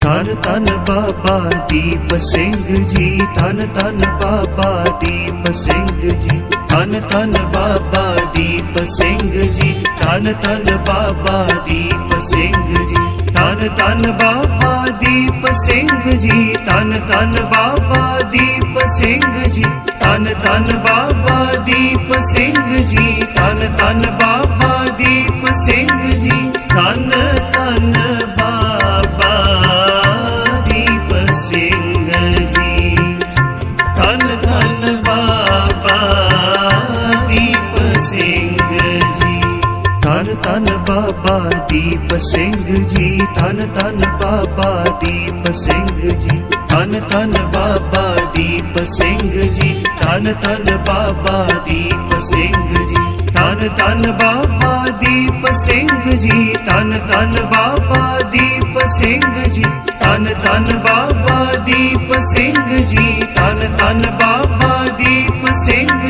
ਧੰਨ ਧੰਨ ਬਾਬਾ ਦੀਪ ਸਿੰਘ ਜੀ ਧੰਨ ਧੰਨ ਬਾਬਾ ਦੀਪ ਸਿੰਘ ਜੀ ਧੰਨ ਧੰਨ ਬਾਬਾ ਦੀਪ ਸਿੰਘ ਜੀ ਧੰਨ ਧੰਨ ਬਾਬਾ ਦੀਪ ਸਿੰਘ ਜੀ ਧੰਨ ਧੰਨ ਬਾਬਾ ਦੀਪ ਸਿੰਘ ਜੀ ਧੰਨ ਧੰਨ ਬਾਬਾ ਦੀਪ ਸਿੰਘ ਜੀ ਧੰਨ ਧੰਨ ਬਾਬਾ ਦੀਪ ਸਿੰਘ ਜੀ ਧੰਨ ਧੰਨ ਬਾਬਾ ਦੀਪ ਸਿੰਘ ਜੀ ਧੰਨ धन धन बाबा दीप सिंह जी, धन धन बाबा दीप सिंह जी, धन धन बाबा दीप सिंह जी, धन धन बाबा दीप सिंह जी, धन धन बाबा दीप सिंह जी, धन धन बाबा दीप सिंह जी, धन धन बाबा दीप सिंह जी, धन धन बाबा दीप सिंह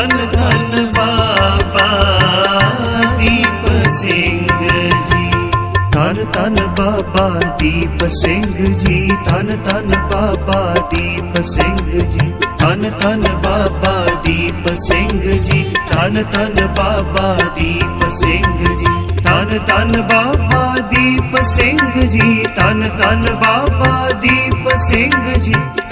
धन धन बाबा दीप सिंह जी। धन धन बाबा दीप सिंह जी, धन धन बाबा दीप सिंह जी। धन धन बाबा दीप सिंह जी, धन धन बाबा दीप सिंह जी। धन धन बाबा दीप सिंह जी, धन धन बाबा दीप सिंह जी।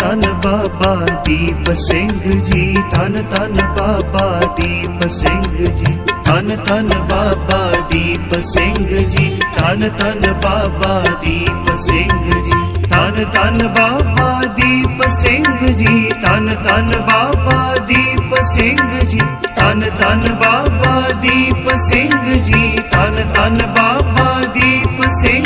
ਧਨ ਬਾਬਾ ਦੀਪ ਸਿੰਘ ਜੀ, ਧਨ ਧਨ ਬਾਬਾ ਦੀਪ ਸਿੰਘ ਜੀ, ਧਨ ਧਨ ਬਾਬਾ ਦੀਪ ਸਿੰਘ ਜੀ, ਧਨ ਧਨ ਬਾਬਾ ਦੀਪ ਸਿੰਘ ਜੀ, ਧਨ ਧਨ ਬਾਬਾ ਦੀਪ ਸਿੰਘ ਜੀ, ਧਨ ਧਨ ਬਾਬਾ ਦੀਪ ਸਿੰਘ ਜੀ, ਧਨ ਧਨ ਬਾਬਾ ਦੀਪ ਸਿੰਘ ਜੀ, ਧਨ ਧਨ ਬਾਬਾ ਦੀਪ ਸਿੰਘ